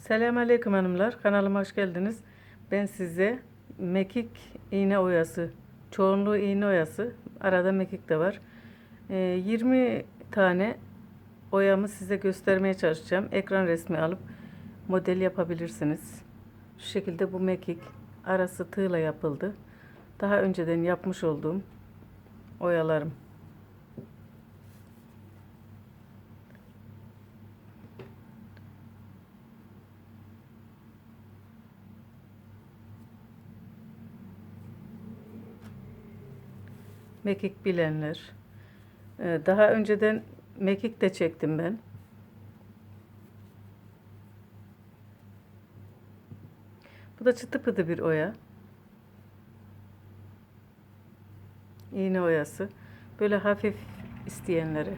Selamünaleyküm hanımlar. Kanalıma hoş geldiniz. Ben size mekik iğne oyası, çoğunluğu iğne oyası, arada mekik de var. Ee, 20 tane oyamı size göstermeye çalışacağım. Ekran resmi alıp model yapabilirsiniz. Şu şekilde bu mekik arası tığla yapıldı. Daha önceden yapmış olduğum oyalarım. Mekik bilenler. Ee, Daha önceden mekik de çektim ben. Bu da çıtı pıtı bir oya. İğne oyası. Böyle hafif isteyenlere.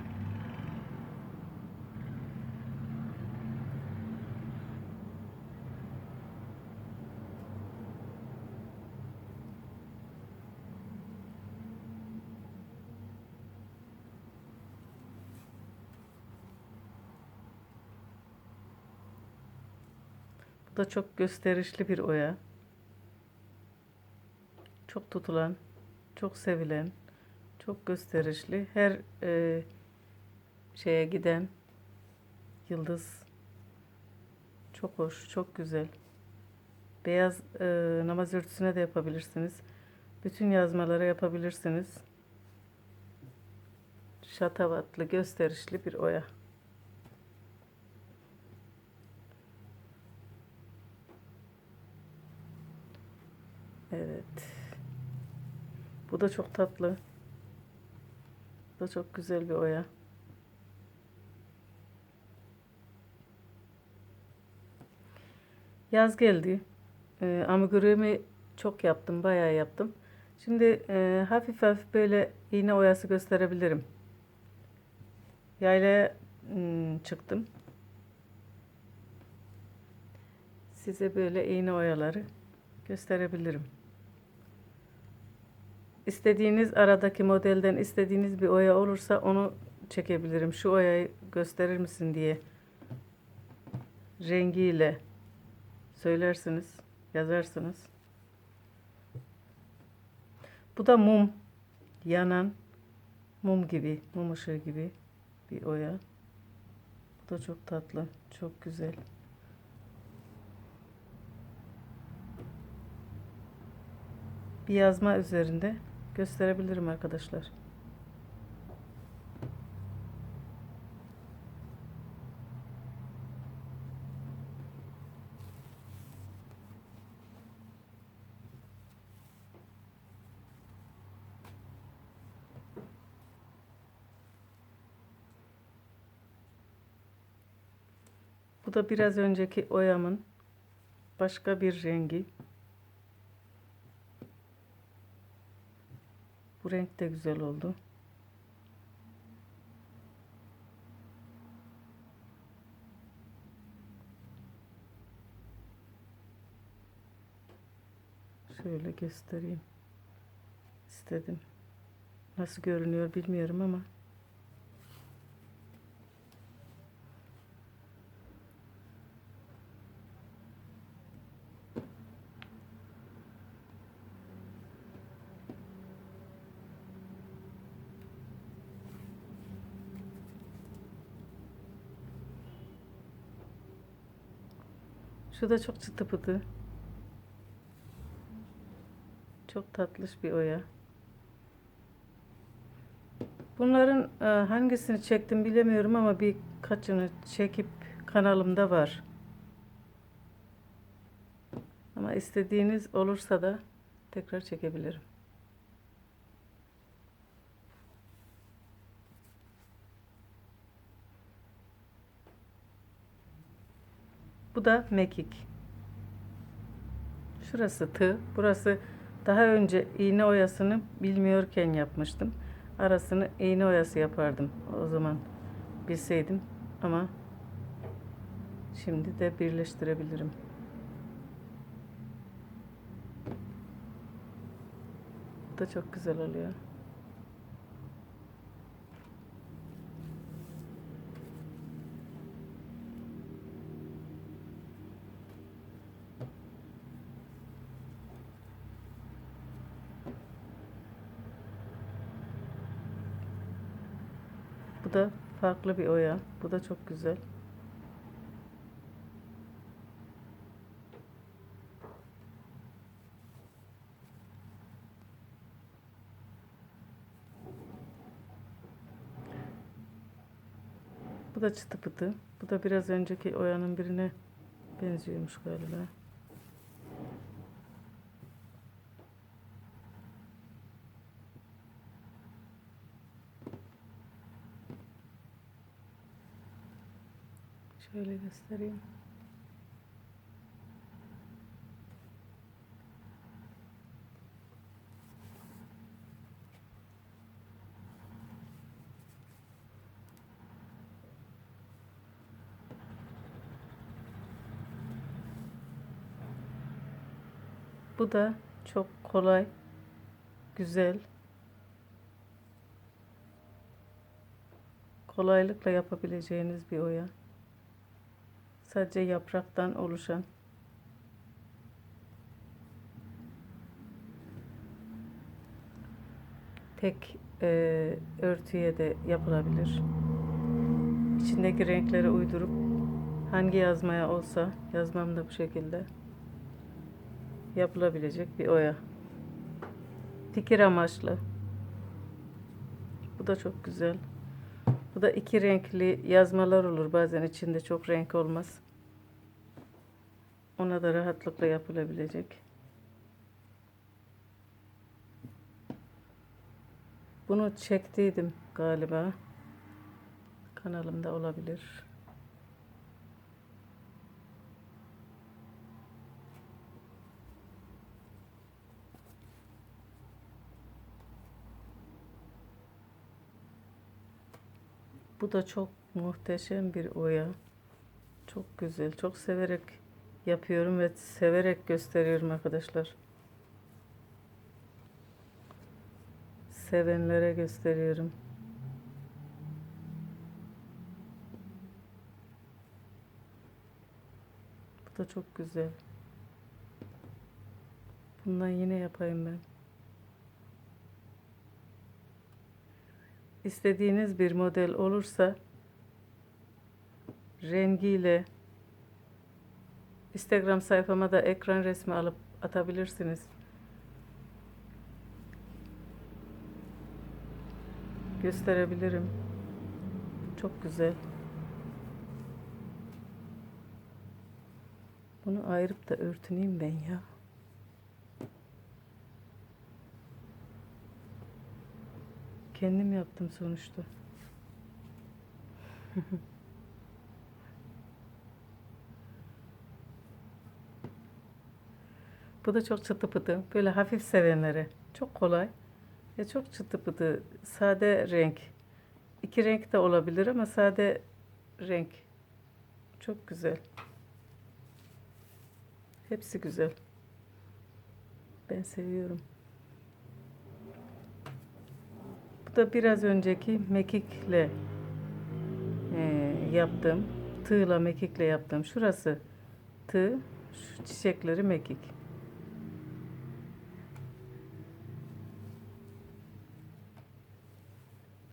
Bu da çok gösterişli bir oya. Çok tutulan, çok sevilen, çok gösterişli. Her e, şeye giden yıldız çok hoş, çok güzel. Beyaz e, namaz örtüsüne de yapabilirsiniz. Bütün yazmalara yapabilirsiniz. Şatavatlı, gösterişli bir oya. Evet. Bu da çok tatlı. Bu da çok güzel bir oya. Yaz geldi. Ee, amigurumi çok yaptım. Bayağı yaptım. Şimdi e, hafif hafif böyle iğne oyası gösterebilirim. Yaylaya hmm, çıktım. Size böyle iğne oyaları gösterebilirim. İstediğiniz aradaki modelden istediğiniz bir oya olursa onu çekebilirim. Şu oyayı gösterir misin diye rengiyle söylersiniz, yazarsınız. Bu da mum, yanan mum gibi, mum ışığı gibi bir oya. Bu da çok tatlı, çok güzel. bir yazma üzerinde gösterebilirim arkadaşlar. Bu da biraz önceki oyamın başka bir rengi. Renk de güzel oldu. Şöyle göstereyim. istedim. Nasıl görünüyor bilmiyorum ama. Şu da çok çıtı pıtı. Çok tatlış bir oya. Bunların e, hangisini çektim bilemiyorum ama birkaçını çekip kanalımda var. Ama istediğiniz olursa da tekrar çekebilirim. Bu da mekik. Şurası tığ. Burası daha önce iğne oyasını bilmiyorken yapmıştım. Arasını iğne oyası yapardım o zaman bilseydim ama şimdi de birleştirebilirim. Bu da çok güzel oluyor. Da farklı bir oya. Bu da çok güzel. Bu da çıtı pıtı. Bu da biraz önceki oyanın birine benziyormuş galiba. Göstereyim. Bu da çok kolay, güzel, kolaylıkla yapabileceğiniz bir oya. Sadece yapraktan oluşan. Tek e, örtüye de yapılabilir. İçindeki renkleri uydurup hangi yazmaya olsa yazmam da bu şekilde yapılabilecek bir oya. Fikir amaçlı. Bu da çok güzel. Bu da iki renkli yazmalar olur. Bazen içinde çok renk olmaz. Ona da rahatlıkla yapılabilecek. Bunu çektiydim galiba. Kanalımda olabilir. Bu da çok muhteşem bir oya. Çok güzel. Çok severek yapıyorum ve severek gösteriyorum arkadaşlar. Sevenlere gösteriyorum. Bu da çok güzel. Bundan yine yapayım ben. İstediğiniz bir model olursa rengiyle Instagram sayfama da ekran resmi alıp atabilirsiniz. Gösterebilirim. Çok güzel. Bunu ayırıp da örtüneyim ben ya. Kendim yaptım sonuçta. Bu da çok çıtı pıtı. Böyle hafif sevenlere. Çok kolay. Ve çok çıtı pıtı. Sade renk. İki renk de olabilir ama sade renk. Çok güzel. Hepsi güzel. Ben seviyorum. Da biraz önceki mekikle e, yaptığım, tığla mekikle yaptığım. Şurası tığ, şu çiçekleri mekik.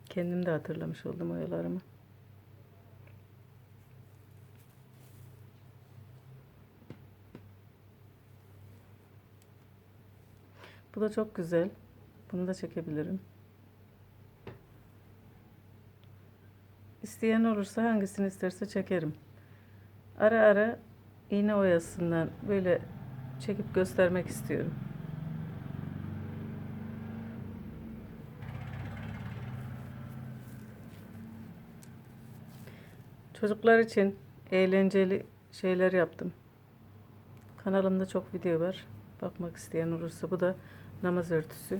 Kendim de hatırlamış oldum oyalarımı. Bu da çok güzel. Bunu da çekebilirim. İsteyen olursa hangisini isterse çekerim. Ara ara iğne oyasından böyle çekip göstermek istiyorum. Çocuklar için eğlenceli şeyler yaptım. Kanalımda çok video var. Bakmak isteyen olursa bu da namaz örtüsü.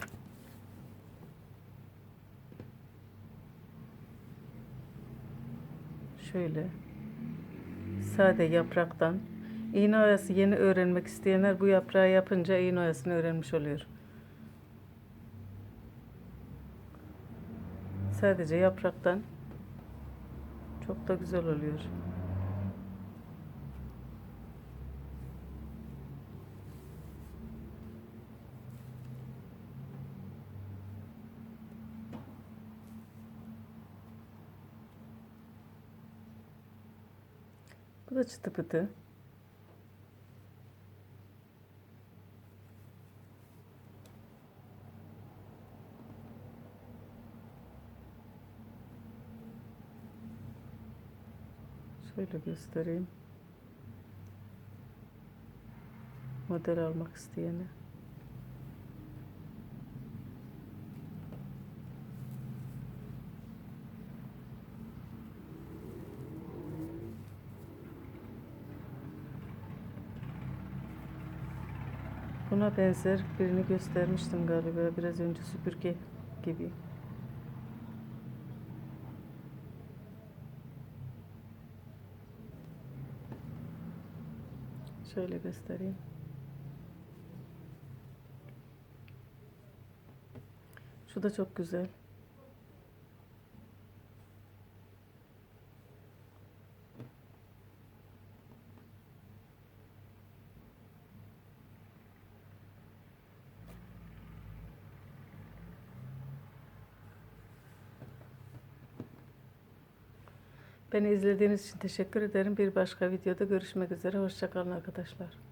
Şöyle sade yapraktan iğne oyası yeni öğrenmek isteyenler bu yaprağı yapınca iğne oyasını öğrenmiş oluyor. Sadece yapraktan çok da güzel oluyor. Bu da çıtı pıtı. Şöyle göstereyim. Model almak isteyene. Buna benzer birini göstermiştim galiba biraz önce süpürge gibi. Şöyle göstereyim. Şu da çok güzel. Beni izlediğiniz için teşekkür ederim. Bir başka videoda görüşmek üzere. Hoşçakalın arkadaşlar.